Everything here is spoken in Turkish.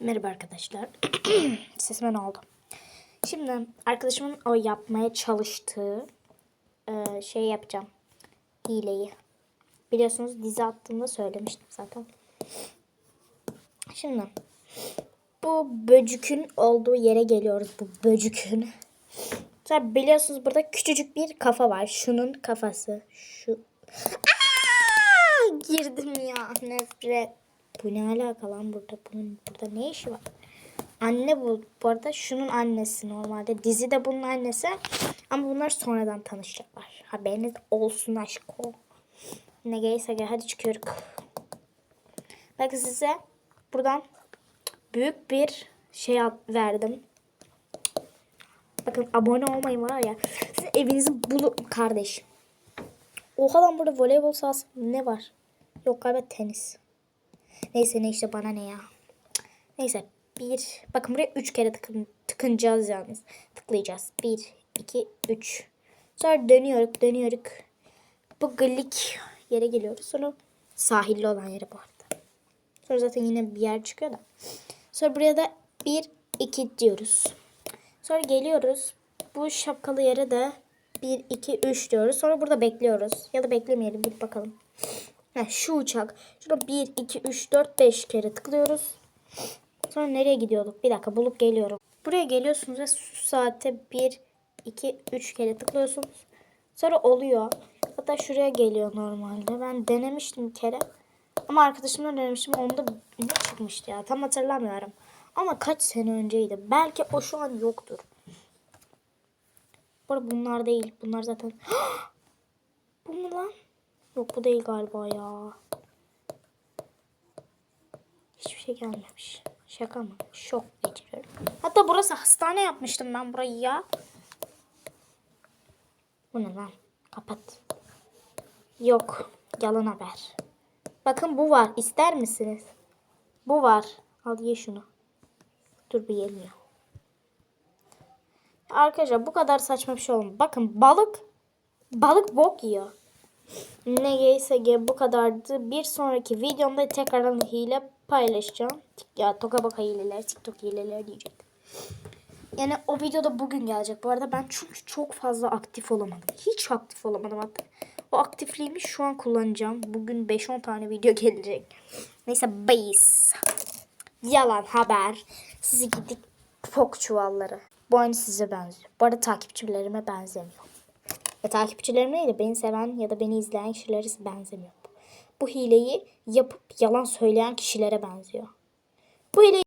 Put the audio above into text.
Merhaba arkadaşlar. Sesime ne oldu? Şimdi arkadaşımın o yapmaya çalıştığı e, şey yapacağım. Hileyi. Biliyorsunuz dizi attığımda söylemiştim zaten. Şimdi bu böcükün olduğu yere geliyoruz. Bu böcükün. Tabi biliyorsunuz burada küçücük bir kafa var. Şunun kafası. Şu. Aa, girdim ya. Nefret. Bu ne alaka lan burada? Bunun burada ne işi var? Anne bu. Bu arada şunun annesi normalde. Dizi de bunun annesi. Ama bunlar sonradan tanışacaklar. Haberiniz olsun aşko. Ne gelirse gel. Hadi çıkıyoruz. Bakın size buradan büyük bir şey verdim. Bakın abone olmayın var ya. Siz evinizi bulun kardeş. Oha lan burada voleybol sahası ne var? Yok galiba tenis. Neyse ne işte bana ne ya. Neyse bir. Bakın buraya üç kere tıkın, tıkınacağız yalnız. Tıklayacağız. Bir, iki, üç. Sonra dönüyoruz, dönüyoruz. Bu glik yere geliyoruz. Sonra sahilli olan yere bu arada. Sonra zaten yine bir yer çıkıyor da. Sonra buraya da bir, iki diyoruz. Sonra geliyoruz. Bu şapkalı yere de 1, 2, 3 diyoruz. Sonra burada bekliyoruz. Ya da beklemeyelim. Bir bakalım. Heh, şu uçak. Şurada 1, 2, 3, 4, 5 kere tıklıyoruz. Sonra nereye gidiyorduk? Bir dakika bulup geliyorum. Buraya geliyorsunuz ve şu saate 1, 2, 3 kere tıklıyorsunuz. Sonra oluyor. Hatta şuraya geliyor normalde. Ben denemiştim bir kere. Ama arkadaşımla denemiştim. Onda ne çıkmıştı ya? Tam hatırlamıyorum. Ama kaç sene önceydi. Belki o şu an yoktur. Bu bunlar değil. Bunlar zaten... bu mu lan? Yok bu değil galiba ya. Hiçbir şey gelmemiş. Şaka mı? Şok geçiriyorum. Hatta burası hastane yapmıştım ben burayı ya. Bu ne lan? Kapat. Yok. Yalan haber. Bakın bu var. İster misiniz? Bu var. Al ye şunu. Dur bir yemiyor. Arkadaşlar bu kadar saçma bir şey olmaz. Bakın balık balık bok yiyor. Ne geyse bu kadardı. Bir sonraki videomda tekrardan hile paylaşacağım. Ya toka baka hileler, TikTok hileler diyecek. Yani o videoda bugün gelecek. Bu arada ben çünkü çok fazla aktif olamadım. Hiç aktif olamadım hatta. O aktifliğimi şu an kullanacağım. Bugün 5-10 tane video gelecek. Neyse base. Yalan haber. Sizi gidik fok çuvalları. Bu aynı size benziyor. Bu arada takipçilerime benzemiyor. Ve takipçilerim değil de beni seven ya da beni izleyen kişilere benzemiyor. Bu hileyi yapıp yalan söyleyen kişilere benziyor. Bu hileyi